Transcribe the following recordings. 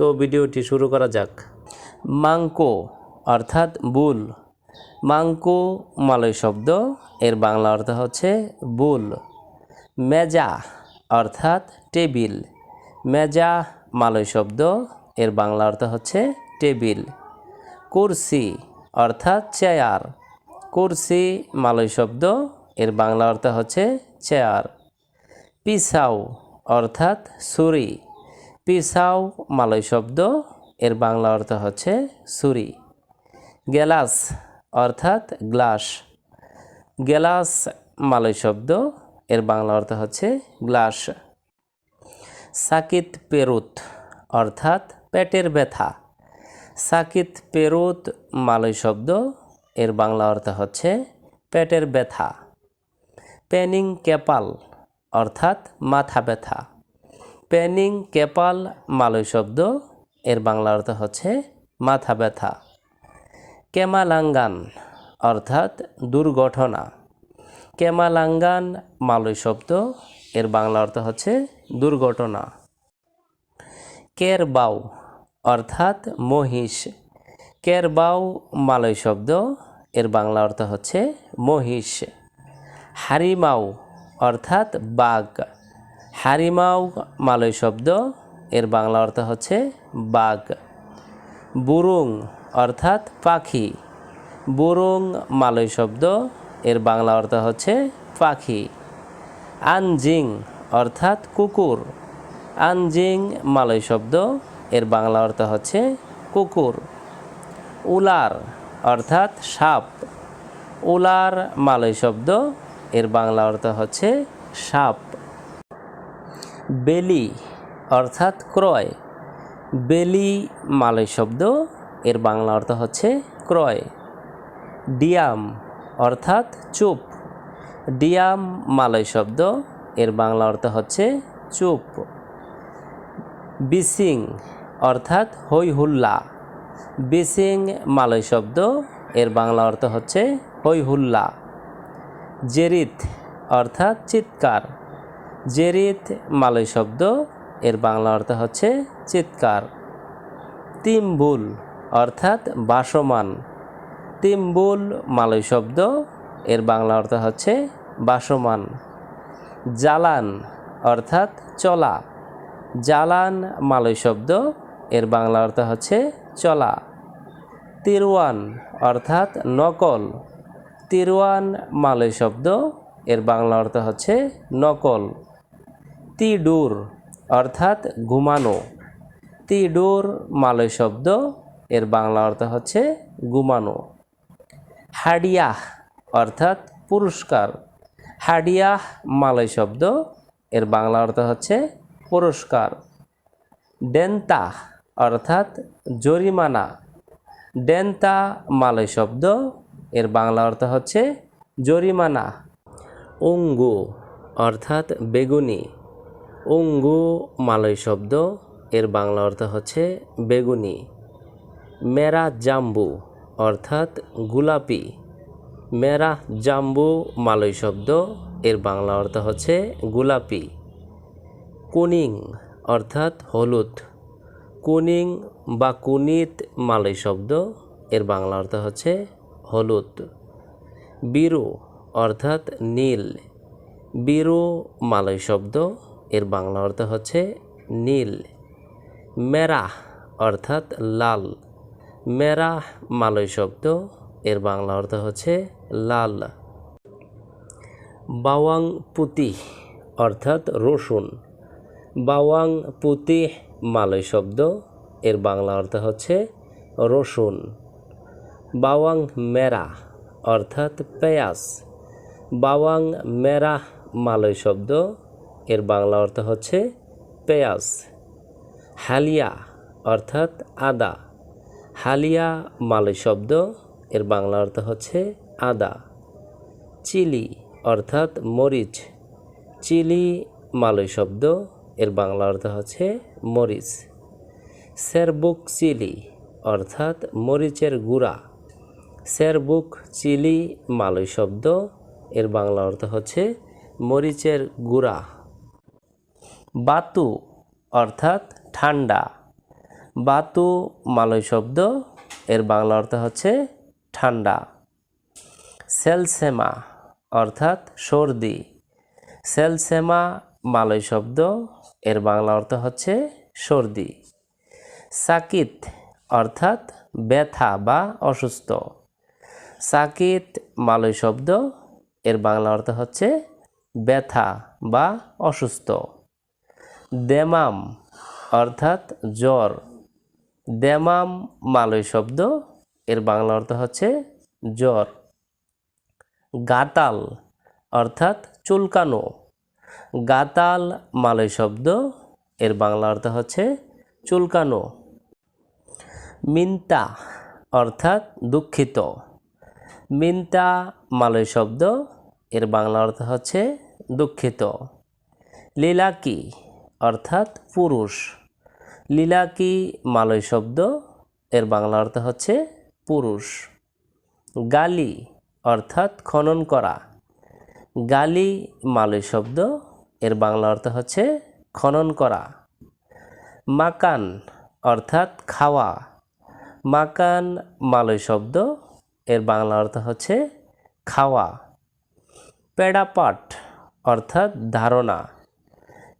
তো ভিডিওটি শুরু করা যাক। মাংকো, অর্থাৎ বুল। মাংকো, মালয় শব্দ, এর বাংলা অর্থ হচ্ছে বুল। মেজা, অর্থাৎ টেবিল। মেজা, মালয় শব্দ, এর বাংলা অর্থ হচ্ছে টেবিল। কুরসি, অর্থাৎ চেয়ার। কুরসি, মালয় শব্দ, এর বাংলা অর্থ হচ্ছে চেয়ার। পিসাও, অর্থাৎ ছুরি। পিসাও মালয় শব্দ, এর বাংলা অর্থ হচ্ছে ছুরি। গেলাস অর্থাৎ গ্লাস। গেলাস মালয় শব্দ, এর বাংলা অর্থ হচ্ছে গ্লাস। সাকিত পেরুত অর্থাৎ পেটের ব্যথা। সাকিত পেরুত মালয় শব্দ, এর বাংলা অর্থ হচ্ছে পেটের ব্যথা। পেনিং কেপাল অর্থাৎ মাথা ব্যথা। পেনিং কেপাল মালয় শব্দ, এর বাংলা অর্থ হচ্ছে মাথা ব্যথা। কেমালাঙ্গান অর্থাৎ দুর্ঘটনা। কেমালাঙ্গান মালয় শব্দ, এর বাংলা অর্থ হচ্ছে দুর্ঘটনা। কেরবাউ অর্থাৎ মহিষ। কেরবাউ মালয় শব্দ, এর বাংলা অর্থ হচ্ছে মহিষ। হারিমাউ অর্থাৎ বাঘ। হারিমাউ মালয় শব্দ, এর বাংলা অর্থ হচ্ছে বাঘ। বুরুং অর্থাৎ পাখি। বুরুং মালয় শব্দ, এর বাংলা অর্থ হচ্ছে পাখি। আনজিং অর্থাৎ কুকুর। আনজিং মালয় শব্দ, এর বাংলা অর্থ হচ্ছে কুকুর। উলার অর্থাৎ সাপ। উলার মালয় শব্দ, এর বাংলা অর্থ হচ্ছে সাপ। বেলি, অর্থাৎ ক্রয়। বেলি মালয় শব্দ, এর বাংলা অর্থ হচ্ছে ক্রয়। ডিয়াম, অর্থাৎ চুপ। ডিয়াম মালয় শব্দ, এর বাংলা অর্থ হচ্ছে চুপ। বিসিং, অর্থাৎ হই হুল্লা। বিসিং মালয় শব্দ, এর বাংলা অর্থ হচ্ছে হই হুল্লা। জেরিত অর্থাৎ চিৎকার। জেরিত মালয় শব্দ, এর বাংলা অর্থ হচ্ছে চিৎকার। তিমবুল অর্থাৎ বাসমান। তিমবুল মালয় শব্দ, এর বাংলা অর্থ হচ্ছে বাসমান। জালান অর্থাৎ চলা। জালান মালয় শব্দ, এর বাংলা অর্থ হচ্ছে চলা। তিরওয়ান অর্থাৎ নকল। তিরওয়ান মালয় শব্দ, এর বাংলা অর্থ হচ্ছে নকল। তিডুর, অর্থাৎ ঘুমানো তিডুর মালয় শব্দ, এর বাংলা অর্থ হচ্ছে ঘুমানো হাডিয়াহ, অর্থাৎ পুরস্কার। হাডিয়াহ মালয় শব্দ, এর বাংলা অর্থ হচ্ছে পুরস্কার। ডেন্তা অর্থাৎ জরিমানা। ডেন্তা মালয় শব্দ, এর বাংলা অর্থ হচ্ছে জরিমানা। অঙ্গু অর্থাৎ বেগুনি। অঙ্গু মালয় শব্দ, এর বাংলা অর্থ হচ্ছে বেগুনি। মেরা জাম্বু অর্থাৎ গোলাপি। মেরা জাম্বু মালয় শব্দ, এর বাংলা অর্থ হচ্ছে গোলাপি। কুনিং অর্থাৎ হলুদ। কুনিং বা কুনিত মালয় শব্দ, এর বাংলা অর্থ হচ্ছে হলুদ। বিরু অর্থাৎ নীল। বিরু মালয় শব্দ এর বাংলা অর্থ হচ্ছে নীল। মেরা অর্থাৎ লাল। মেরা মালয় শব্দ, এর বাংলা অর্থ হচ্ছে লাল। বাওয়াং পুতি অর্থাৎ রসুন। বাওয়াং পুতি মালয় শব্দ, এর বাংলা অর্থ হচ্ছে রসুন। বাওয়াং মেরা অর্থাৎ পেঁয়াজ। বাওয়াং মেরা মালয় শব্দ এর বাংলা অর্থ হচ্ছে পেঁয়াজ। হালিয়া অর্থাৎ আদা। হালিয়া মালয় শব্দ, এর বাংলা অর্থ হচ্ছে আদা। চিলি অর্থাৎ মরিচ। চিলি মালয় শব্দ, এর বাংলা অর্থ হচ্ছে মরিচ। সেরবুক চিলি অর্থাৎ মরিচের গুঁড়া। সেরবুক চিলি মালয় শব্দ, এর বাংলা অর্থ হচ্ছে মরিচের গুঁড়া। বাতু অর্থাৎ ঠান্ডা। বাতু মালয় শব্দ, এর বাংলা অর্থ হচ্ছে ঠান্ডা। সেলসেমা অর্থাৎ সর্দি। সেলসেমা মালয় শব্দ, এর বাংলা অর্থ হচ্ছে সর্দি। সাকিত অর্থাৎ ব্যথা বা অসুস্থ। সাকিত মালয় শব্দ, এর বাংলা অর্থ হচ্ছে ব্যথা বা অসুস্থ। দেমাম, অর্থাৎ জ্বর। দেমাম মালয় শব্দ, এর বাংলা অর্থ হচ্ছে জ্বর। গাতাল, অর্থাৎ চুলকানো। গাতাল মালয় শব্দ, এর বাংলা অর্থ হচ্ছে চুলকানো। মিন্তা, অর্থাৎ দুঃখিত। মিন্তা মালয় শব্দ, এর বাংলা অর্থ হচ্ছে দুঃখিত। লীলাকি অর্থাৎ পুরুষ। লীলাকি মালয় শব্দ? এর বাংলা অর্থ হচ্ছে পুরুষ। গালি অর্থাৎ খনন করা। গালি মালয় শব্দ, এর বাংলা অর্থ হচ্ছে খনন করা। মাকান অর্থাৎ খাওয়া। মাকান মালয় শব্দ, এর বাংলা অর্থ হচ্ছে খাওয়া। পেডাপাট অর্থাৎ ধারণা।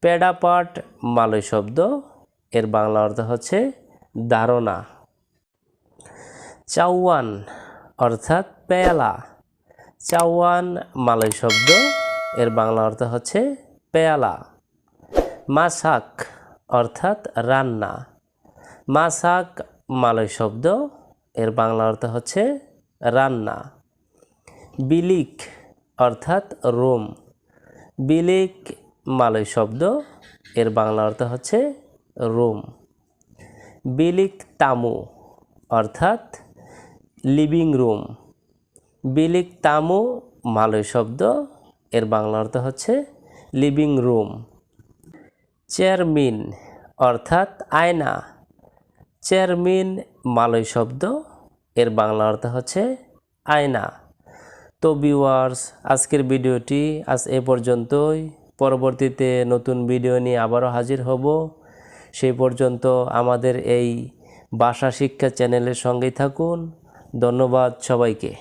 পেডাপাট মালয় শব্দ, এর বাংলা অর্থ হচ্ছে ধারণা। চাওয়ান অর্থাৎ পেয়ালা। চাওয়ান মালয় শব্দ, এর বাংলা অর্থ হচ্ছে পেয়ালা। মাসাক অর্থাৎ রান্না। মাসাক মালয় শব্দ, এর বাংলা অর্থ হচ্ছে রান্না। বিলিক অর্থাৎ রোম। বিলিক মালয় শব্দ, এর বাংলা অর্থ হচ্ছে রোম। বিলিক তামু, অর্থাৎ লিভিং রুম। বিলিক তামু, মালয় শব্দ, এর বাংলা অর্থ হচ্ছে লিভিং রুম। চেয়ারমিন, অর্থাৎ আয়না। চেয়ারমিন, মালয় শব্দ, এর বাংলা অর্থ হচ্ছে আয়না। তো ভিউয়ার্স আজকের ভিডিওটি আজ এ পর্যন্তই। পরবর্তীতে নতুন ভিডিও নিয়ে আবারও হাজির হব। সেই পর্যন্ত আমাদের এই ভাষা শিক্ষা চ্যানেলের সঙ্গেই থাকুন। ধন্যবাদ সবাইকে।